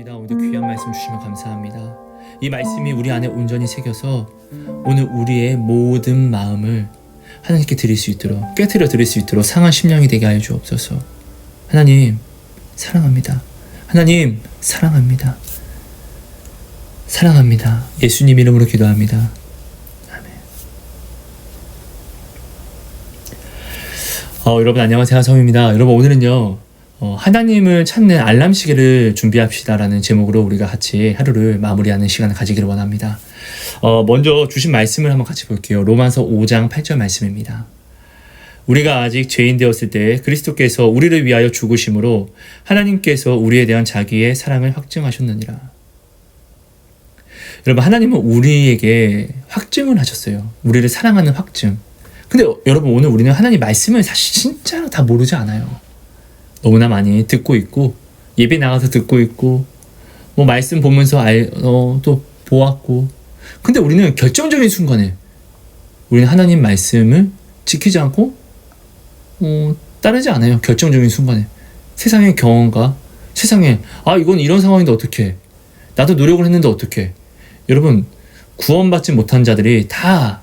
감사합니다. 오늘도 귀한 말씀 주시면 감사합니다. 이 말씀이 우리 안에 온전히 새겨서 오늘 우리의 모든 마음을 하나님께 드릴 수 있도록 깨뜨려 드릴 수 있도록 상한 심령이 되게 하여 주옵소서. 하나님 사랑합니다. 하나님 사랑합니다. 사랑합니다. 예수님 이름으로 기도합니다. 아멘. 어, 여러분 안녕하세요 성입니다. 여러분 오늘은요 어, 하나님을 찾는 알람 시계를 준비합시다라는 제목으로 우리가 같이 하루를 마무리하는 시간을 가지기를 원합니다. 어, 먼저 주신 말씀을 한번 같이 볼게요. 로마서 5장 8절 말씀입니다. 우리가 아직 죄인 되었을 때 그리스도께서 우리를 위하여 죽으심으로 하나님께서 우리에 대한 자기의 사랑을 확증하셨느니라. 여러분 하나님은 우리에게 확증을 하셨어요. 우리를 사랑하는 확증. 근데 여러분 오늘 우리는 하나님 말씀을 사실 진짜로 다 모르지 않아요. 너무나 많이 듣고 있고 예배 나가서 듣고 있고 뭐 말씀 보면서 알, 어, 또 보았고. 근데 우리는 결정적인 순간에 우리는 하나님 말씀을 지키지 않고 어, 따르지 않아요. 결정적인 순간에. 세상의 경험과 세상에 아 이건 이런 상황인데 어떻게 나도 노력을 했는데 어떻게 여러분 구원받지 못한 자들이 다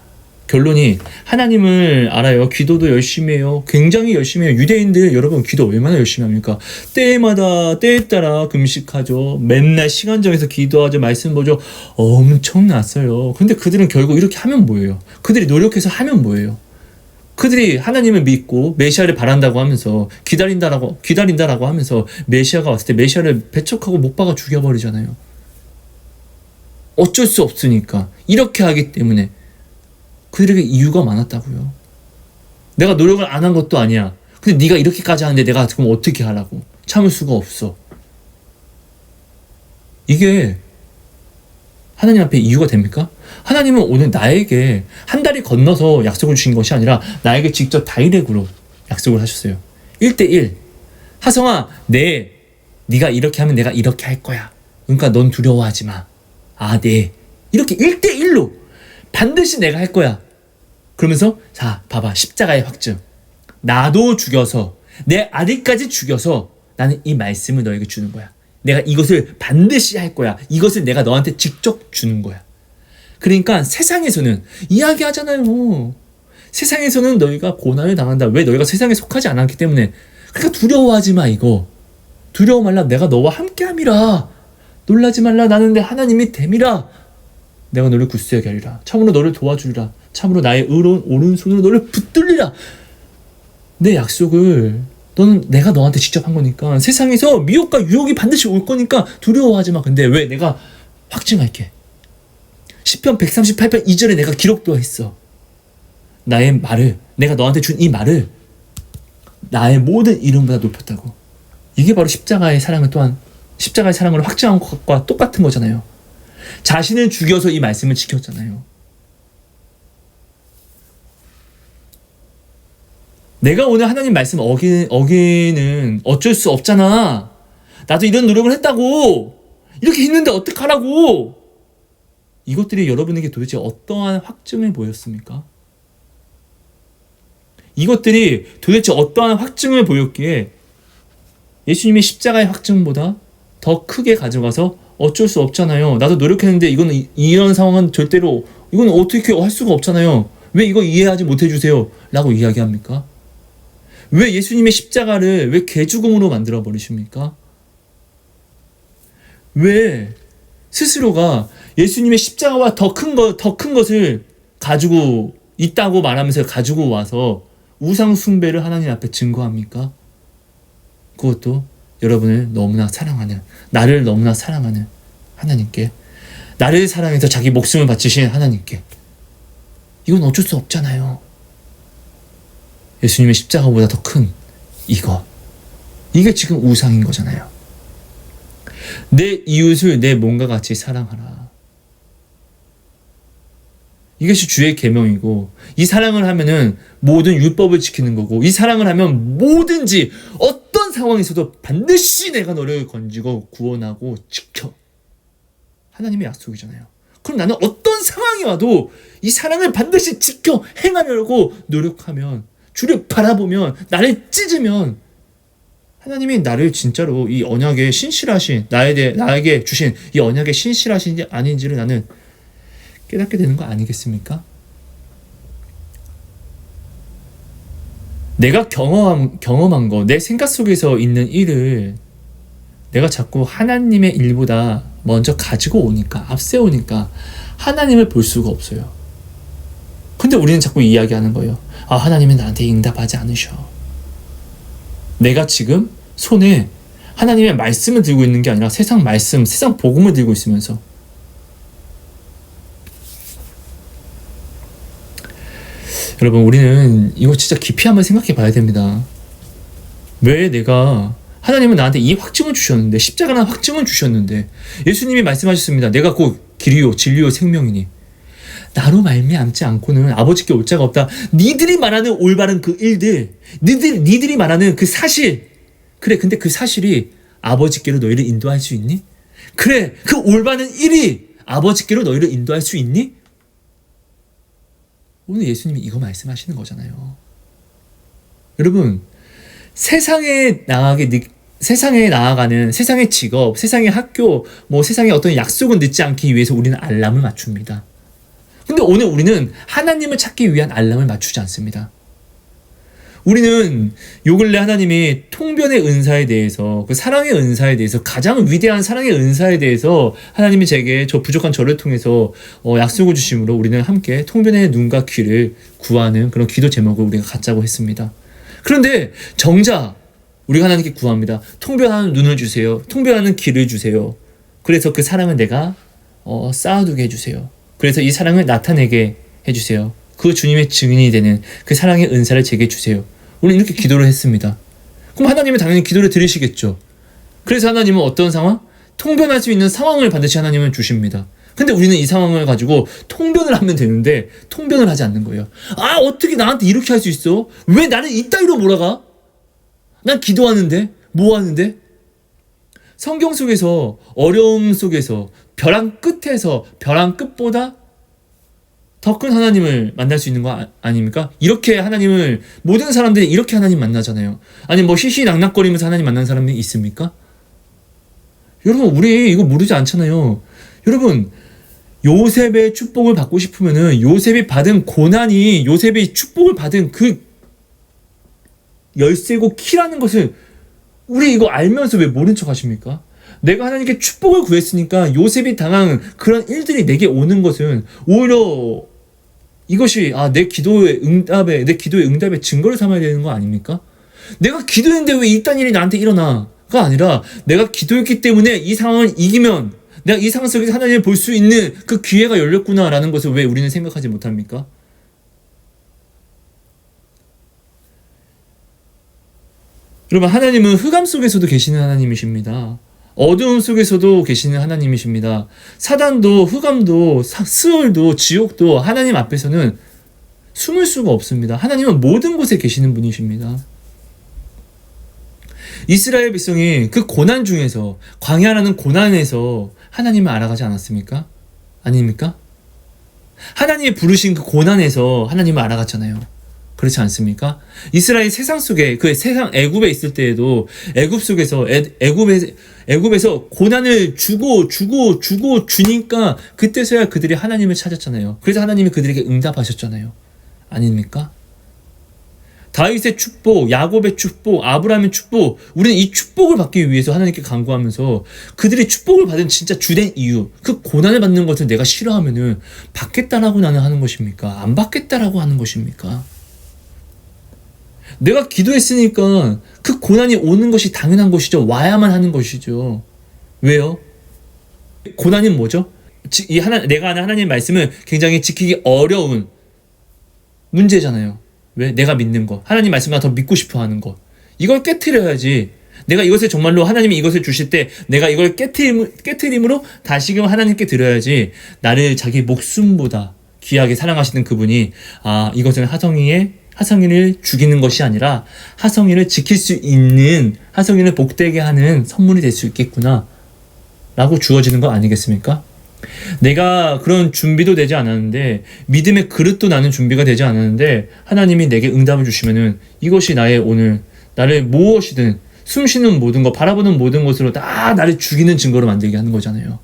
결론이 하나님을 알아요. 기도도 열심히 해요. 굉장히 열심히 해요. 유대인들 여러분 기도 얼마나 열심히 합니까? 때마다 때에 따라 금식하죠. 맨날 시간 정해서 기도하죠. 말씀 보죠. 엄청났어요. 근데 그들은 결국 이렇게 하면 뭐예요? 그들이 노력해서 하면 뭐예요? 그들이 하나님을 믿고 메시아를 바란다고 하면서 기다린다라고 기다린다라고 하면서 메시아가 왔을 때 메시아를 배척하고 못 박아 죽여버리잖아요. 어쩔 수 없으니까 이렇게 하기 때문에 그들에게 이유가 많았다고요. 내가 노력을 안 한 것도 아니야. 근데 네가 이렇게까지 하는데 내가 그럼 어떻게 하라고? 참을 수가 없어. 이게 하나님 앞에 이유가 됩니까? 하나님은 오늘 나에게 한 달이 건너서 약속을 주신 것이 아니라 나에게 직접 다이렉으로 약속을 하셨어요. 1대1. 하성아, 네. 네가 이렇게 하면 내가 이렇게 할 거야. 그러니까 넌 두려워하지 마. 아, 네. 이렇게 1대1로 반드시 내가 할 거야. 그러면서 자, 봐봐. 십자가의 확증. 나도 죽여서 내 아들까지 죽여서 나는 이 말씀을 너에게 주는 거야. 내가 이것을 반드시 할 거야. 이것을 내가 너한테 직접 주는 거야. 그러니까 세상에서는 이야기하잖아요. 세상에서는 너희가 고난을 당한다. 왜 너희가 세상에 속하지 않았기 때문에. 그러니까 두려워하지 마 이거. 두려워 말라. 내가 너와 함께함이라. 놀라지 말라. 나는 내 하나님이 됨이라. 내가 너를 굳세게 하리라. 참으로 너를 도와주리라. 참으로 나의 의로운 오른손으로 너를 붙들리라. 내 약속을 너는 내가 너한테 직접 한 거니까 세상에서 미혹과 유혹이 반드시 올 거니까 두려워하지 마. 근데 왜 내가 확증할게. 10편 138편 2절에 내가 기록도 했어. 나의 말을 내가 너한테 준 이 말을 나의 모든 이름보다 높였다고. 이게 바로 십자가의 사랑을 또한 십자가의 사랑을 확증한 것과 똑같은 거잖아요. 자신을 죽여서 이 말씀을 지켰잖아요. 내가 오늘 하나님 말씀 어기, 어기는 어쩔 수 없잖아. 나도 이런 노력을 했다고. 이렇게 했는데 어떡하라고. 이것들이 여러분에게 도대체 어떠한 확증을 보였습니까? 이것들이 도대체 어떠한 확증을 보였기에 예수님의 십자가의 확증보다 더 크게 가져가서 어쩔 수 없잖아요. 나도 노력했는데 이거는 이- 이런 상황은 절대로 이건 어떻게 할 수가 없잖아요. 왜 이거 이해하지 못해 주세요? 라고 이야기합니까? 왜 예수님의 십자가를 왜 개죽음으로 만들어 버리십니까? 왜 스스로가 예수님의 십자가와 더 큰 것, 더 큰 것을 가지고 있다고 말하면서 가지고 와서 우상 숭배를 하나님 앞에 증거합니까? 그것도 여러분을 너무나 사랑하는 나를 너무나 사랑하는 하나님께 나를 사랑해서 자기 목숨을 바치신 하나님께 이건 어쩔 수 없잖아요. 예수님의 십자가보다 더 큰 이것 이게 지금 우상인 거잖아요. 내 이웃을 내 몸과 같이 사랑하라. 이것이 주의 계명이고 이 사랑을 하면은 모든 율법을 지키는 거고 이 사랑을 하면 뭐든지 어떤 상황에서도 반드시 내가 너를 건지고 구원하고 지켜 하나님의 약속이잖아요. 그럼 나는 어떤 상황이 와도 이 사랑을 반드시 지켜 행하려고 노력하면 주를 바라보면 나를 찢으면 하나님이 나를 진짜로 이 언약에 신실하신 나에 대해 나에게 주신 이 언약에 신실하신지 아닌지를 나는 깨닫게 되는 거 아니겠습니까? 내가 경험한 경험한 거, 내 생각 속에서 있는 일을 내가 자꾸 하나님의 일보다 먼저 가지고 오니까 앞세우니까 하나님을 볼 수가 없어요. 근데 우리는 자꾸 이야기하는 거예요. 아, 하나님은 나한테 응답하지 않으셔. 내가 지금 손에 하나님의 말씀을 들고 있는 게 아니라 세상 말씀, 세상 복음을 들고 있으면서 여러분 우리는 이거 진짜 깊이 한번 생각해 봐야 됩니다. 왜 내가 하나님은 나한테 이 확증을 주셨는데 십자가라는 확증을 주셨는데 예수님이 말씀하셨습니다. 내가 곧 길이요 진리요 생명이니 나로 말미암지 않고는 아버지께 올 자가 없다. 니들이 말하는 올바른 그 일들, 니들 니들이 말하는 그 사실, 그래. 근데 그 사실이 아버지께로 너희를 인도할 수 있니? 그래. 그 올바른 일이 아버지께로 너희를 인도할 수 있니? 오늘 예수님이 이거 말씀하시는 거잖아요. 여러분, 세상에 나가게 느- 세상에 나아가는 세상의 직업, 세상의 학교, 뭐 세상의 어떤 약속은 늦지 않기 위해서 우리는 알람을 맞춥니다. 근데 오늘 우리는 하나님을 찾기 위한 알람을 맞추지 않습니다. 우리는 요 근래 하나님이 통변의 은사에 대해서 그 사랑의 은사에 대해서 가장 위대한 사랑의 은사에 대해서 하나님이 제게 저 부족한 저를 통해서 어, 약속을 주심으로 우리는 함께 통변의 눈과 귀를 구하는 그런 기도 제목을 우리가 갖자고 했습니다. 그런데 정작 우리가 하나님께 구합니다. 통변하는 눈을 주세요. 통변하는 귀를 주세요. 그래서 그 사랑을 내가 어, 쌓아두게 해주세요. 그래서 이 사랑을 나타내게 해주세요. 그 주님의 증인이 되는 그 사랑의 은사를 제게 주세요. 우리는 이렇게 기도를 했습니다. 그럼 하나님은 당연히 기도를 들으시겠죠. 그래서 하나님은 어떤 상황? 통변할 수 있는 상황을 반드시 하나님은 주십니다. 근데 우리는 이 상황을 가지고 통변을 하면 되는데 통변을 하지 않는 거예요. 아 어떻게 나한테 이렇게 할 수 있어? 왜 나를 이따위로 몰아가? 난 기도하는데 뭐 하는데? 성경 속에서 어려움 속에서 벼랑 끝에서 벼랑 끝보다 더 큰 하나님을 만날 수 있는 거 아, 아닙니까? 이렇게 하나님을 모든 사람들이 이렇게 하나님 만나잖아요. 아니 뭐 시시낙낙거리면서 하나님 만난 사람이 있습니까? 여러분 우리 이거 모르지 않잖아요. 여러분 요셉의 축복을 받고 싶으면은 요셉이 받은 고난이 요셉이 축복을 받은 그 열쇠고 키라는 것을 우리 이거 알면서 왜 모른 척 하십니까? 내가 하나님께 축복을 구했으니까 요셉이 당한 그런 일들이 내게 오는 것은 오히려 이것이 아 내 기도의 응답에 내 기도의 응답의 증거를 삼아야 되는 거 아닙니까? 내가 기도했는데 왜 이딴 일이 나한테 일어나 가 아니라 내가 기도했기 때문에 이 상황을 이기면 내가 이 상황 속에서 하나님을 볼 수 있는 그 기회가 열렸구나라는 것을 왜 우리는 생각하지 못합니까? 여러분 하나님은 흑암 속에서도 계시는 하나님이십니다. 어두움 속에서도 계시는 하나님이십니다. 사단도 흑암도 사- 스월도 지옥도 하나님 앞에서는 숨을 수가 없습니다. 하나님은 모든 곳에 계시는 분이십니다. 이스라엘 백성이 그 고난 중에서 광야라는 고난에서 하나님을 알아가지 않았습니까? 아닙니까? 하나님이 부르신 그 고난에서 하나님을 알아갔잖아요. 그렇지 않습니까? 이스라엘 세상 속에 그 세상 애굽에 있을 때에도 애굽 속에서 애, 애굽에 애굽에서 고난을 주고 주고 주고 주니까 그때서야 그들이 하나님을 찾았잖아요. 그래서 하나님이 그들에게 응답하셨잖아요. 아닙니까? 다윗의 축복, 야곱의 축복, 아브라함의 축복, 우리는 이 축복을 받기 위해서 하나님께 간구하면서 그들이 축복을 받은 진짜 주된 이유, 그 고난을 받는 것을 내가 싫어하면은 받겠다라고 나는 하는 것입니까? 안 받겠다라고 하는 것입니까? 내가 기도했으니까 그 고난이 오는 것이 당연한 것이죠. 와야만 하는 것이죠. 왜요? 고난이 뭐죠? 지- 이 하나 내가 아는 하나님의 말씀은 굉장히 지키기 어려운 문제잖아요. 왜? 내가 믿는 거. 하나님 말씀보다 더 믿고 싶어 하는 거. 이걸 깨트려야지. 내가 이것을 정말로 하나님이 이것을 주실 때 내가 이걸 깨트림, 깨트림으로 다시금 하나님께 드려야지 나를 자기 목숨보다 귀하게 사랑하시는 그분이 아 이것은 하성이의 하성이를 죽이는 것이 아니라 하성이를 지킬 수 있는 하성이를 복되게 하는 선물이 될 수 있겠구나 라고 주어지는 거 아니겠습니까? 내가 그런 준비도 되지 않았는데 믿음의 그릇도 나는 준비가 되지 않았는데 하나님이 내게 응답을 주시면은 이것이 나의 오늘 나를 무엇이든 숨쉬는 모든 것, 바라보는 모든 것으로 다 나를 죽이는 증거로 만들게 하는 거잖아요.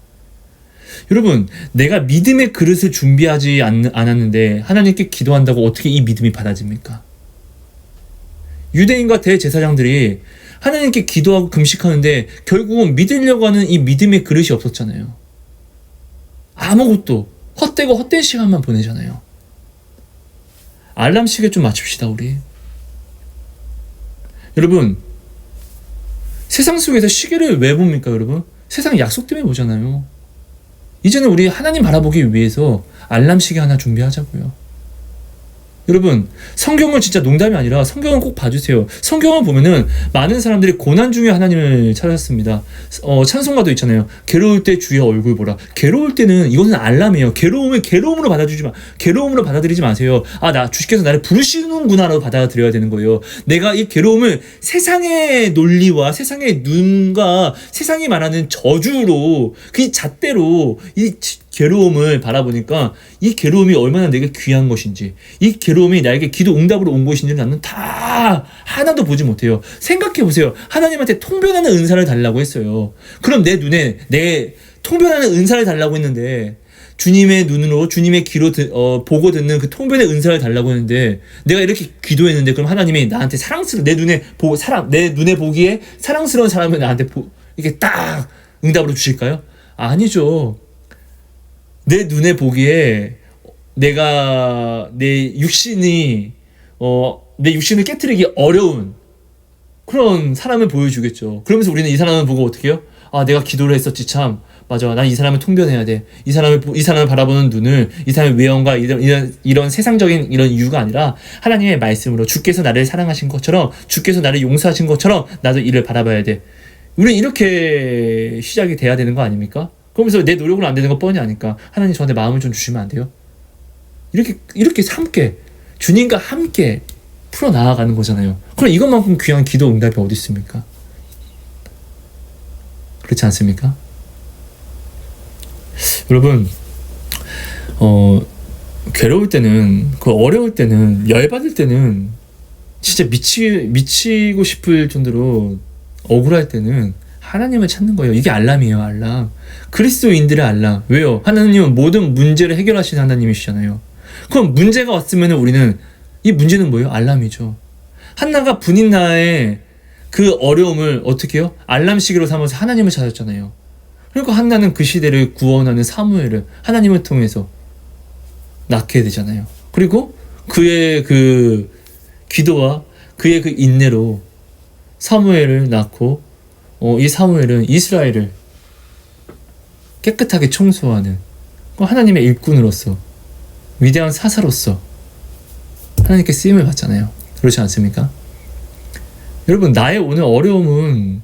여러분, 내가 믿음의 그릇을 준비하지 않, 않았는데 하나님께 기도한다고 어떻게 이 믿음이 받아집니까? 유대인과 대제사장들이 하나님께 기도하고 금식하는데 결국은 믿으려고 하는 이 믿음의 그릇이 없었잖아요. 아무것도 헛되고 헛된 시간만 보내잖아요. 알람 시계 좀 맞춥시다 우리. 여러분 세상 속에서 시계를 왜 봅니까 여러분? 세상 약속 때문에 보잖아요. 이제는 우리 하나님 바라보기 위해서 알람 시계 하나 준비하자고요. 여러분 성경은 진짜 농담이 아니라 성경은 꼭 봐주세요. 성경을 보면은 많은 사람들이 고난 중에 하나님을 찾았습니다. 어, 찬송가도 있잖아요. 괴로울 때 주의 얼굴 보라. 괴로울 때는 이것은 알람이에요. 괴로움을 괴로움으로 받아주지 마. 괴로움으로 받아들이지 마세요. 아 나 주께서 나를 부르시는구나라고 받아들여야 되는 거예요. 내가 이 괴로움을 세상의 논리와 세상의 눈과 세상이 말하는 저주로 그 잣대로 이 괴로움을 바라보니까 이 괴로움이 얼마나 내게 귀한 것인지 이 괴로움이 나에게 기도 응답으로 온 것인지 나는 다 하나도 보지 못해요. 생각해 보세요. 하나님한테 통변하는 은사를 달라고 했어요. 그럼 내 눈에 내 통변하는 은사를 달라고 했는데 주님의 눈으로 주님의 귀로 드, 어, 보고 듣는 그 통변의 은사를 달라고 했는데 내가 이렇게 기도했는데 그럼 하나님이 나한테 사랑스러운 내 눈에 보 사랑 내 눈에 보기에 사랑스러운 사람을 나한테 보, 이렇게 딱 응답으로 주실까요? 아니죠. 내 눈에 보기에 내가 내 육신이 어 내 육신을 깨뜨리기 어려운 그런 사람을 보여주겠죠. 그러면서 우리는 이 사람을 보고 어떻게 해요? 아 내가 기도를 했었지 참 맞아 난 이 사람을 통변해야 돼이 사람을 이 사람을 바라보는 눈을 이 사람의 외형과 이런, 이런 이런 세상적인 이런 이유가 아니라 하나님의 말씀으로 주께서 나를 사랑하신 것처럼 주께서 나를 용서하신 것처럼 나도 이를 바라봐야 돼 우리는 이렇게 시작이 돼야 되는 거 아닙니까? 그러면서 내 노력으로 안 되는 거 뻔히 아니까 하나님 저한테 마음을 좀 주시면 안 돼요? 이렇게 이렇게 함께 주님과 함께 풀어 나아가는 거잖아요. 그럼 이것만큼 귀한 기도 응답이 어디 있습니까? 그렇지 않습니까? 여러분, 어, 괴로울 때는, 그 어려울 때는, 열받을 때는, 진짜 미치, 미치고 싶을 정도로 억울할 때는 하나님을 찾는 거예요. 이게 알람이에요, 알람. 그리스도인들의 알람. 왜요? 하나님은 모든 문제를 해결하시는 하나님이시잖아요. 그럼 문제가 왔으면 우리는 이 문제는 뭐예요? 알람이죠. 한나가 분인 나의 그 어려움을 어떻게 해요? 알람시기로 삼아서 하나님을 찾았잖아요. 그러니까 한나는 그 시대를 구원하는 사무엘을 하나님을 통해서 낳게 되잖아요. 그리고 그의 그 기도와 그의 그 인내로 사무엘을 낳고 어, 이 사무엘은 이스라엘을 깨끗하게 청소하는 그 하나님의 일꾼으로서 위대한 사사로서 하나님께 쓰임을 받잖아요. 그렇지 않습니까? 여러분 나의 오늘 어려움은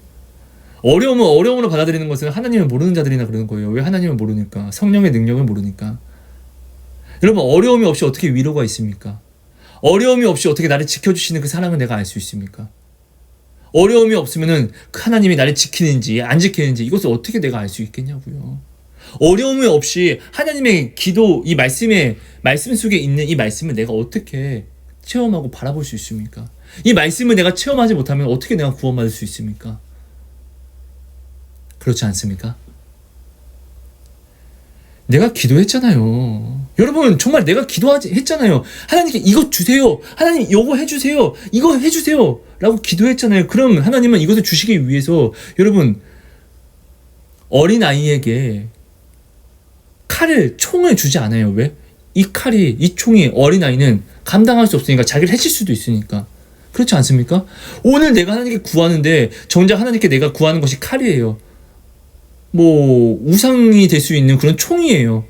어려움은 어려움으로 받아들이는 것은 하나님을 모르는 자들이나 그러는 거예요. 왜 하나님을 모르니까 성령의 능력을 모르니까. 여러분 어려움이 없이 어떻게 위로가 있습니까? 어려움이 없이 어떻게 나를 지켜주시는 그 사랑을 내가 알 수 있습니까? 어려움이 없으면은 하나님이 나를 지키는지 안 지키는지 이것을 어떻게 내가 알 수 있겠냐고요. 어려움이 없이 하나님의 기도 이 말씀에 말씀 속에 있는 이 말씀을 내가 어떻게 체험하고 바라볼 수 있습니까? 이 말씀을 내가 체험하지 못하면 어떻게 내가 구원받을 수 있습니까? 그렇지 않습니까? 내가 기도했잖아요. 여러분 정말 내가 기도하지 했잖아요. 하나님께 이것 주세요. 하나님 이거 해주세요. 이거 해주세요. 라고 기도했잖아요. 그럼 하나님은 이것을 주시기 위해서 여러분 어린 아이에게 칼을 총을 주지 않아요. 왜? 이 칼이 이 총이 어린 아이는 감당할 수 없으니까 자기를 해칠 수도 있으니까 그렇지 않습니까? 오늘 내가 하나님께 구하는데 정작 하나님께 내가 구하는 것이 칼이에요. 뭐 우상이 될 수 있는 그런 총이에요.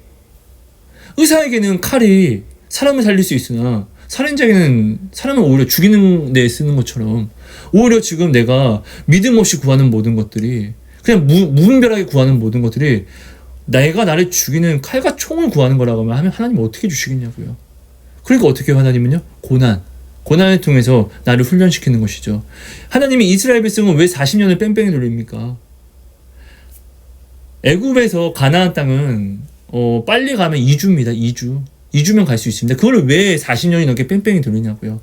의사에게는 칼이 사람을 살릴 수 있으나 살인자에게는 사람을 오히려 죽이는 데 쓰는 것처럼 오히려 지금 내가 믿음 없이 구하는 모든 것들이 그냥 무, 무분별하게 구하는 모든 것들이 내가 나를 죽이는 칼과 총을 구하는 거라고 하면 하나님 어떻게 주시겠냐고요. 그러니까 어떻게 하나님은요? 고난. 고난을 통해서 나를 훈련시키는 것이죠. 하나님이 이스라엘 백성은 왜 40년을 뺑뺑이 돌립니까? 애굽에서 가나안 땅은 어, 빨리 가면 2주입니다. 2주. 2주면 갈 수 있습니다. 그걸 왜 40년이 넘게 뺑뺑이 돌리냐고요.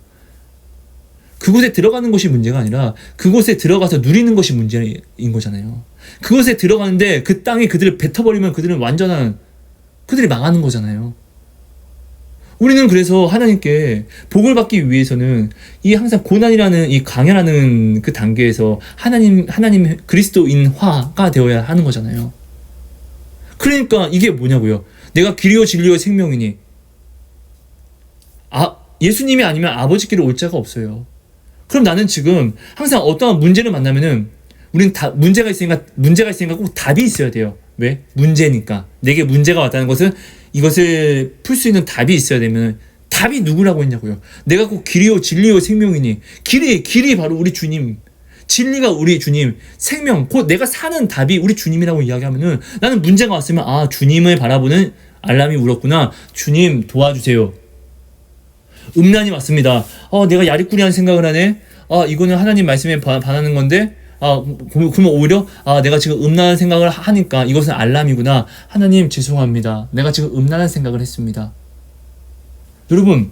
그곳에 들어가는 것이 문제가 아니라 그곳에 들어가서 누리는 것이 문제인 거잖아요. 그곳에 들어가는데 그 땅이 그들을 뱉어버리면 그들은 완전한 그들이 망하는 거잖아요. 우리는 그래서 하나님께 복을 받기 위해서는 이 항상 고난이라는 이 강연하는 그 단계에서 하나님 하나님 그리스도인화가 되어야 하는 거잖아요. 그러니까 이게 뭐냐고요? 내가 길이요 진리요 생명이니 아 예수님이 아니면 아버지께로 올 자가 없어요. 그럼 나는 지금 항상 어떠한 문제를 만나면은 우리는 다 문제가 있으니까 문제가 있으니까 꼭 답이 있어야 돼요. 왜? 문제니까. 내게 문제가 왔다는 것은 이것을 풀 수 있는 답이 있어야 되면 답이 누구라고 했냐고요. 내가 꼭 길이요 진리요 생명이니 길이 길이 바로 우리 주님. 진리가 우리 주님, 생명, 곧 내가 사는 답이 우리 주님이라고 이야기하면은 나는 문제가 왔으면 아, 주님을 바라보는 알람이 울었구나. 주님 도와주세요. 음란이 왔습니다. 어, 내가 야리꾸리한 생각을 하네. 아, 이거는 하나님 말씀에 반- 반하는 건데. 아, 그러면 오히려 아, 내가 지금 음란한 생각을 하니까 이것은 알람이구나. 하나님 죄송합니다. 내가 지금 음란한 생각을 했습니다. 여러분,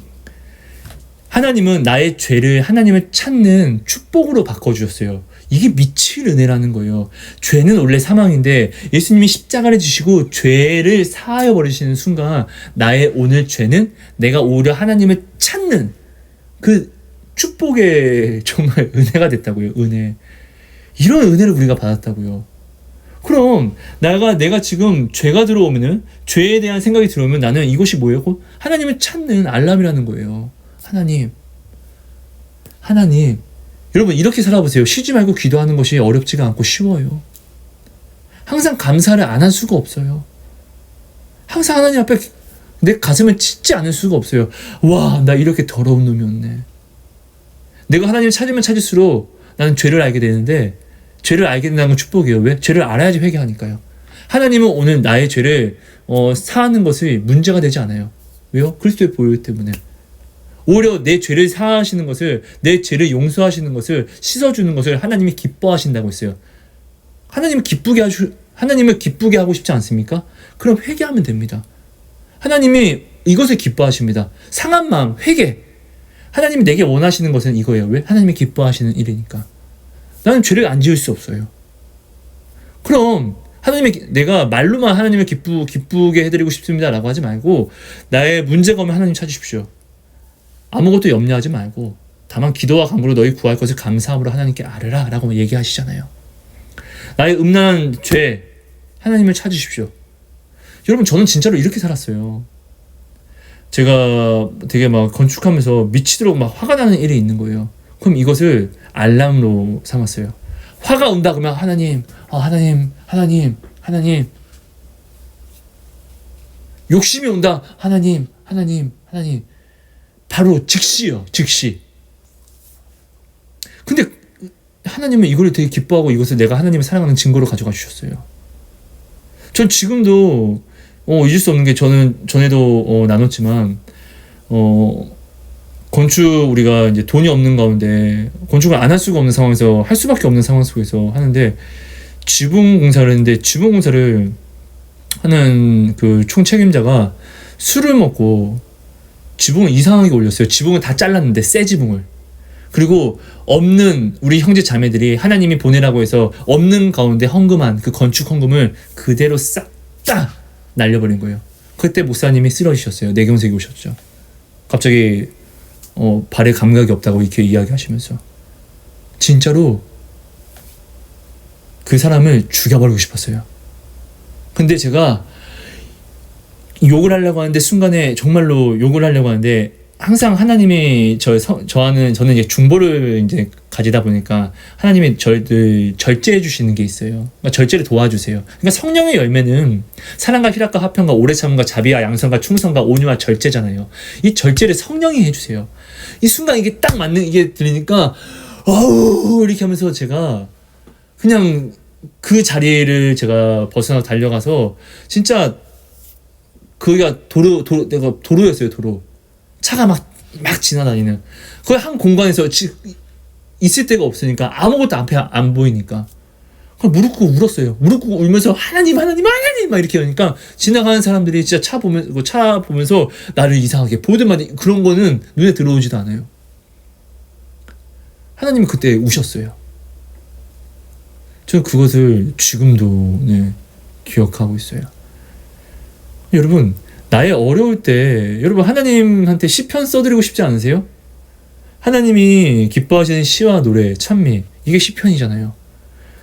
하나님은 나의 죄를 하나님을 찾는 축복으로 바꿔주셨어요. 이게 미칠 은혜라는 거예요. 죄는 원래 사망인데 예수님이 십자가를 지시고 죄를 사하여 버리시는 순간 나의 오늘 죄는 내가 오히려 하나님을 찾는 그 축복의 정말 은혜가 됐다고요. 은혜. 이런 은혜를 우리가 받았다고요. 그럼 내가 내가 지금 죄가 들어오면은 죄에 대한 생각이 들어오면 나는 이것이 뭐예요? 곧 하나님을 찾는 알람이라는 거예요. 하나님, 하나님, 여러분 이렇게 살아보세요. 쉬지 말고 기도하는 것이 어렵지가 않고 쉬워요. 항상 감사를 안 할 수가 없어요. 항상 하나님 앞에 내 가슴을 찢지 않을 수가 없어요. 와, 나 이렇게 더러운 놈이었네. 내가 하나님을 찾으면 찾을수록 나는 죄를 알게 되는데 죄를 알게 된다는 건 축복이에요. 왜? 죄를 알아야지 회개하니까요. 하나님은 오늘 나의 죄를 어, 사하는 것이 문제가 되지 않아요. 왜요? 그리스도의 보혈 때문에. 오히려 내 죄를 사하시는 것을 내 죄를 용서하시는 것을 씻어주는 것을 하나님이 기뻐하신다고 했어요. 하나님 기쁘게 하시 하나님을 기쁘게 하고 싶지 않습니까? 그럼 회개하면 됩니다. 하나님이 이것을 기뻐하십니다. 상한 마음 회개. 하나님이 내게 원하시는 것은 이거예요. 왜? 하나님이 기뻐하시는 일이니까. 나는 죄를 안 지을 수 없어요. 그럼 하나님의 내가 말로만 하나님을 기쁘 기쁘게 해드리고 싶습니다라고 하지 말고 나의 문제가 오면 하나님 찾으십시오. 아무것도 염려하지 말고 다만 기도와 간구로 너희 구할 것을 감사함으로 하나님께 아뢰라 라고 얘기하시잖아요. 나의 음란한 죄 하나님을 찾으십시오. 여러분 저는 진짜로 이렇게 살았어요. 제가 되게 막 건축하면서 미치도록 막 화가 나는 일이 있는 거예요. 그럼 이것을 알람으로 삼았어요. 화가 온다 그러면 하나님, 아, 하나님, 하나님, 하나님. 욕심이 온다. 하나님, 하나님, 하나님. 바로 즉시요. 즉시. 근데 하나님은 이걸 되게 기뻐하고 이것을 내가 하나님을 사랑하는 증거로 가져가 주셨어요. 전 지금도 어, 잊을 수 없는 게 저는 전에도 어, 나눴지만 어, 건축 우리가 이제 돈이 없는 가운데 건축을 안 할 수가 없는 상황에서 할 수밖에 없는 상황 속에서 하는데 지붕 공사를 했는데 지붕 공사를 하는 그 총책임자가 술을 먹고 지붕을 이상하게 올렸어요. 지붕을 다 잘랐는데 새 지붕을. 그리고 없는 우리 형제 자매들이 하나님이 보내라고 해서 없는 가운데 헌금한 그 건축 헌금을 그대로 싹 다 날려버린 거예요. 그때 목사님이 쓰러지셨어요. 내경색이 오셨죠. 갑자기 어, 발에 감각이 없다고 이렇게 이야기하시면서 진짜로 그 사람을 죽여버리고 싶었어요. 근데 제가 욕을 하려고 하는데 순간에 정말로 욕을 하려고 하는데 항상 하나님이 저 저하는 저는 이제 중보를 이제 가지다 보니까 하나님이 저희들 절제해 주시는 게 있어요. 그러니까 절제를 도와주세요. 그러니까 성령의 열매는 사랑과 희락과 화평과 오래 참음과 자비와 양성과 충성과 온유와 절제잖아요. 이 절제를 성령이 해주세요. 이 순간 이게 딱 맞는 이게 들리니까 어우 이렇게 하면서 제가 그냥 그 자리를 제가 벗어나 달려가서 진짜 거기가 도로 도로 내가 도로였어요 도로. 차가 막 막 지나다니는. 거기 한 공간에서 지, 있을 데가 없으니까 아무것도 앞에 안 보이니까. 그냥 무릎 꿇고 울었어요. 무릎 꿇고 울면서 하나님 하나님 하나님! 막 이렇게 하니까 지나가는 사람들이 진짜 차 보면 차 보면서 나를 이상하게 보더만 그런 거는 눈에 들어오지도 않아요. 하나님은 그때 우셨어요. 저는 그것을 지금도 네, 기억하고 있어요. 여러분 나의 어려울 때 여러분 하나님한테 시편 써드리고 싶지 않으세요? 하나님이 기뻐하시는 시와 노래 찬미 이게 시편이잖아요.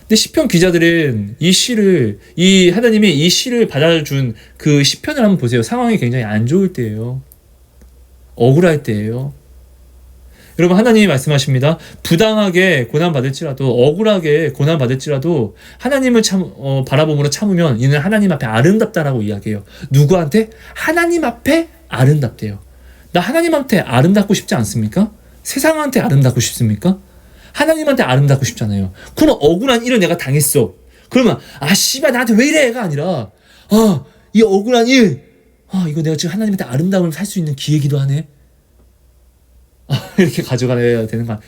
근데 시편 기자들은 이 시를 이 하나님이 이 시를 받아준 그 시편을 한번 보세요. 상황이 굉장히 안 좋을 때예요. 억울할 때예요. 여러분 하나님이 말씀하십니다. 부당하게 고난 받을지라도 억울하게 고난 받을지라도 하나님을 참 어, 바라봄으로 참으면 이는 하나님 앞에 아름답다라고 이야기해요. 누구한테? 하나님 앞에 아름답대요. 나 하나님한테 아름답고 싶지 않습니까? 세상한테 아름답고 싶습니까? 하나님한테 아름답고 싶잖아요. 그럼 억울한 일을 내가 당했어. 그러면 아 씨발 나한테 왜 이래가 아니라 아 이 억울한 일, 아 이거 내가 지금 하나님한테 아름다움을 살 수 있는 기회기도 하네. 아, 이렇게 가져가야 되는 거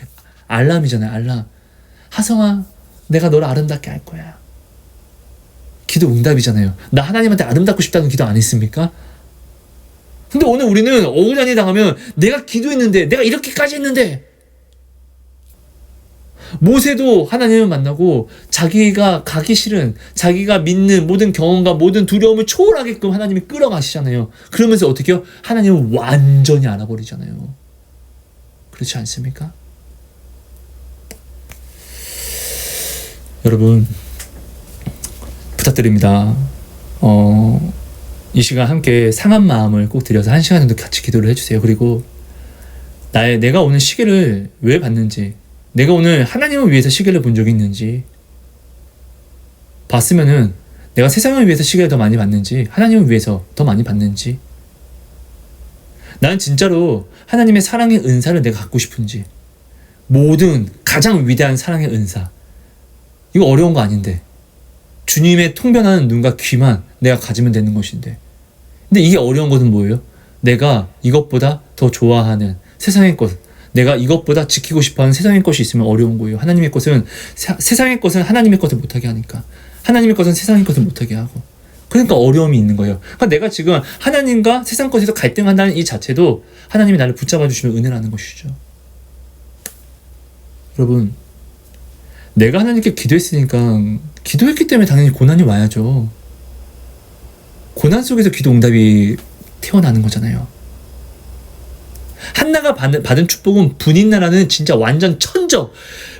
알람이잖아요. 알람. 하성아, 내가 너를 아름답게 할 거야. 기도 응답이잖아요. 나 하나님한테 아름답고 싶다는 기도 안 했습니까? 근데 오늘 우리는 일 당하면 내가 기도했는데 내가 이렇게까지 했는데 모세도 하나님을 만나고 자기가 가기 싫은 자기가 믿는 모든 경험과 모든 두려움을 초월하게끔 하나님이 끌어가시잖아요. 그러면서 어떻게요? 하나님을 완전히 알아버리잖아요. 그렇지 않습니까? 여러분 부탁드립니다. 어, 이 시간 함께 상한 마음을 꼭 들여서 한 시간 정도 같이 기도를 해주세요. 그리고 나의 내가 오늘 시계를 왜 받는지, 내가 오늘 하나님을 위해서 시계를 본 적이 있는지 봤으면은 내가 세상을 위해서 시계를 더 많이 받는지 하나님을 위해서 더 많이 받는지 나는 진짜로 하나님의 사랑의 은사를 내가 갖고 싶은지 모든 가장 위대한 사랑의 은사. 이거 어려운 거 아닌데. 주님의 통변하는 눈과 귀만 내가 가지면 되는 것인데. 근데 이게 어려운 것은 뭐예요? 내가 이것보다 더 좋아하는 세상의 것 내가 이것보다 지키고 싶어하는 세상의 것이 있으면 어려운 거예요. 하나님의 것은 세, 세상의 것은 하나님의 것을 못하게 하니까. 하나님의 것은 세상의 것을 못하게 하고 그러니까 어려움이 있는 거예요. 그러니까 내가 지금 하나님과 세상 것에서 갈등한다는 이 자체도 하나님이 나를 붙잡아 주시는 은혜라는 것이죠. 여러분, 내가 하나님께 기도했으니까 기도했기 때문에 당연히 고난이 와야죠. 고난 속에서 기도 응답이 태어나는 거잖아요. 한나가 받은, 받은 축복은 분인나라는 진짜 완전 천적,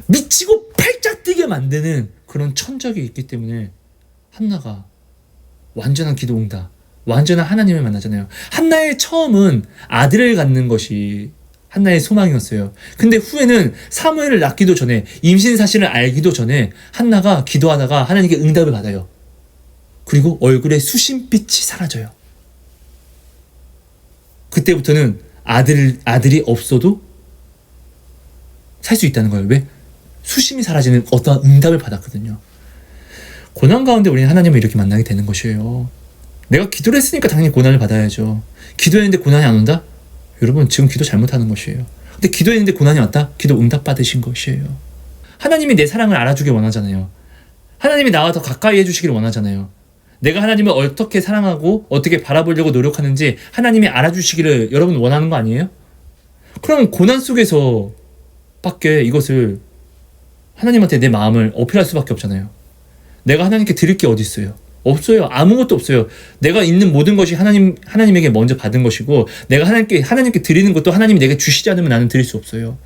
미치고 팔짝 뛰게 만드는 그런 천적이 있기 때문에 한나가 완전한 기도 응답, 완전한 하나님을 만나잖아요. 한나의 처음은 아들을 갖는 것이 한나의 소망이었어요. 근데 후에는 사무엘을 낳기도 전에 임신 사실을 알기도 전에 한나가 기도하다가 하나님께 응답을 받아요. 그리고 얼굴에 수심빛이 사라져요. 그때부터는 아들 아들이 없어도 살 수 있다는 거예요. 왜? 수심이 사라지는 어떠한 응답을 받았거든요. 고난 가운데 우리는 하나님을 이렇게 만나게 되는 것이에요. 내가 기도를 했으니까 당연히 고난을 받아야죠. 기도했는데 고난이 안 온다? 여러분 지금 기도 잘못하는 것이에요. 근데 기도했는데 고난이 왔다? 기도 응답 받으신 것이에요. 하나님이 내 사랑을 알아주길 원하잖아요. 하나님이 나와 더 가까이 해주시길 원하잖아요. 내가 하나님을 어떻게 사랑하고 어떻게 바라보려고 노력하는지 하나님이 알아주시기를 여러분 원하는 거 아니에요? 그럼 고난 속에서 밖에 이것을 하나님한테 내 마음을 어필할 수밖에 없잖아요. 내가 하나님께 드릴 게 어디 있어요? 없어요. 아무것도 없어요. 내가 있는 모든 것이 하나님 하나님에게 먼저 받은 것이고 내가 하나님께 하나님께 드리는 것도 하나님이 내게 주시지 않으면 나는 드릴 수 없어요.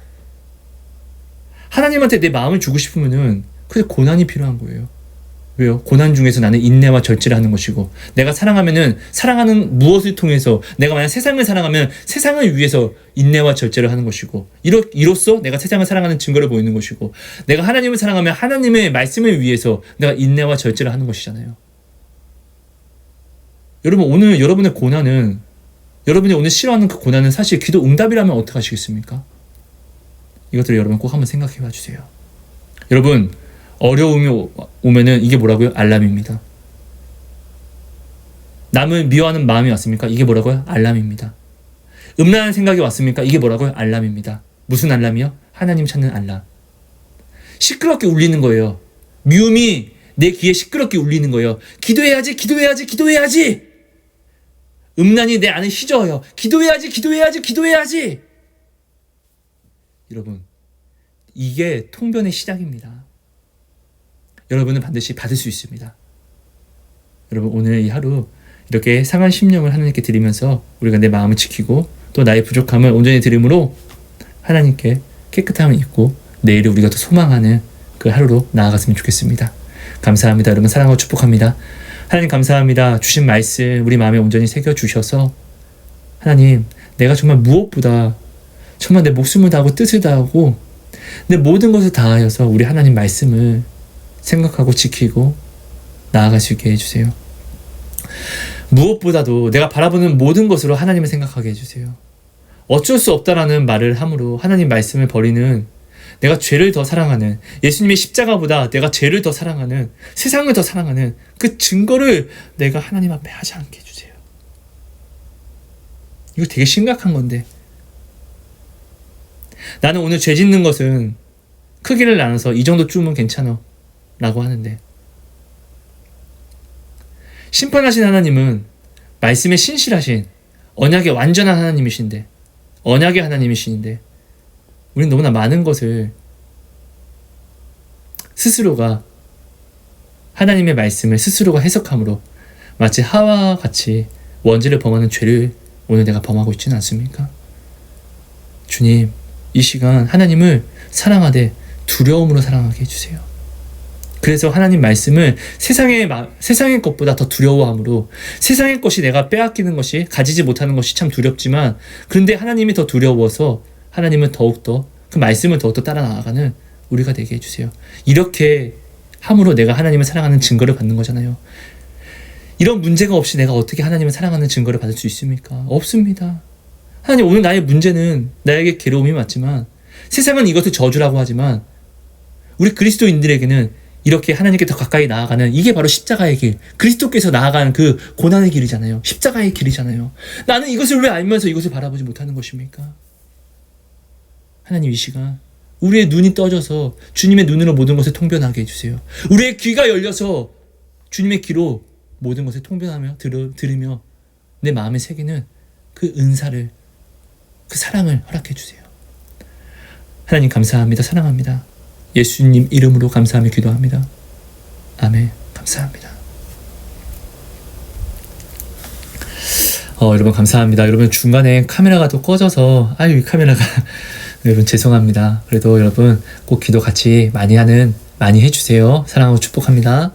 하나님한테 내 마음을 주고 싶으면은 그래 고난이 필요한 거예요. 왜요? 고난 중에서 나는 인내와 절제를 하는 것이고 내가 사랑하면은 사랑하는 무엇을 통해서 내가 만약 세상을 사랑하면 세상을 위해서 인내와 절제를 하는 것이고 이로, 이로써 내가 세상을 사랑하는 증거를 보이는 것이고 내가 하나님을 사랑하면 하나님의 말씀을 위해서 내가 인내와 절제를 하는 것이잖아요. 여러분 오늘 여러분의 고난은 여러분이 오늘 싫어하는 그 고난은 사실 기도 응답이라면 어떻게 하시겠습니까? 이것들을 여러분 꼭 한번 생각해 봐 주세요. 여러분 어려움이 오면은 이게 뭐라고요? 알람입니다. 남을 미워하는 마음이 왔습니까? 이게 뭐라고요? 알람입니다. 음란한 생각이 왔습니까? 이게 뭐라고요? 알람입니다. 무슨 알람이요? 하나님 찾는 알람. 시끄럽게 울리는 거예요. 미움이 내 귀에 시끄럽게 울리는 거예요. 기도해야지, 기도해야지, 기도해야지. 음란이 내 안에 휘저어요. 기도해야지, 기도해야지, 기도해야지. 여러분, 이게 통변의 시작입니다. 여러분은 반드시 받을 수 있습니다. 여러분 오늘 이 하루 이렇게 상한 심령을 하나님께 드리면서 우리가 내 마음을 지키고 또 나의 부족함을 온전히 드림으로 하나님께 깨끗함을 입고 내일을 우리가 더 소망하는 그 하루로 나아갔으면 좋겠습니다. 감사합니다. 여러분 사랑하고 축복합니다. 하나님 감사합니다. 주신 말씀 우리 마음에 온전히 새겨 주셔서 하나님 내가 정말 무엇보다 정말 내 목숨을 다하고 뜻을 다하고 내 모든 것을 다하여서 우리 하나님 말씀을 생각하고 지키고 나아갈 수 있게 해주세요. 무엇보다도 내가 바라보는 모든 것으로 하나님을 생각하게 해주세요. 어쩔 수 없다라는 말을 함으로 하나님 말씀을 버리는 내가 죄를 더 사랑하는 예수님의 십자가보다 내가 죄를 더 사랑하는 세상을 더 사랑하는 그 증거를 내가 하나님 앞에 하지 않게 해주세요. 이거 되게 심각한 건데 나는 오늘 죄 짓는 것은 크기를 나눠서 이 정도 쯤은 괜찮아 라고 하는데 심판하신 하나님은 말씀에 신실하신 언약의 완전한 하나님이신데 언약의 하나님이신데 우리는 너무나 많은 것을 스스로가 하나님의 말씀을 스스로가 해석함으로 마치 하와 같이 원죄를 범하는 죄를 오늘 내가 범하고 있지는 않습니까? 주님, 이 시간 하나님을 사랑하되 두려움으로 사랑하게 해주세요. 그래서 하나님 말씀을 세상의 마, 세상의 것보다 더 두려워함으로 세상의 것이 내가 빼앗기는 것이 가지지 못하는 것이 참 두렵지만 그런데 하나님이 더 두려워서 하나님은 더욱더 그 말씀을 더욱더 따라 나아가는 우리가 되게 해주세요. 이렇게 함으로 내가 하나님을 사랑하는 증거를 받는 거잖아요. 이런 문제가 없이 내가 어떻게 하나님을 사랑하는 증거를 받을 수 있습니까? 없습니다. 하나님 오늘 나의 문제는 나에게 괴로움이 맞지만 세상은 이것을 저주라고 하지만 우리 그리스도인들에게는 이렇게 하나님께 더 가까이 나아가는 이게 바로 십자가의 길. 그리스도께서 나아가는 그 고난의 길이잖아요. 십자가의 길이잖아요. 나는 이것을 왜 알면서 이것을 바라보지 못하는 것입니까? 하나님 이 시간 우리의 눈이 떠져서 주님의 눈으로 모든 것을 통변하게 해주세요. 우리의 귀가 열려서 주님의 귀로 모든 것을 통변하며 들으, 들으며 내 마음에 새기는 그 은사를 그 사랑을 허락해 주세요. 하나님 감사합니다. 사랑합니다. 예수님 이름으로 감사하며 기도합니다. 아멘. 감사합니다. 어, 여러분 감사합니다. 여러분 중간에 카메라가 또 꺼져서 아유 이 카메라가 여러분 죄송합니다. 그래도 여러분 꼭 기도 같이 많이 하는 많이 해주세요. 사랑하고 축복합니다.